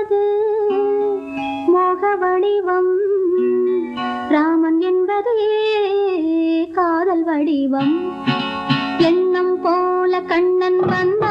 என்பது மோகவடிவம் ராமன் என்பதே காதல் வடிவம். எண்ணம் போல கண்ணன் வந்த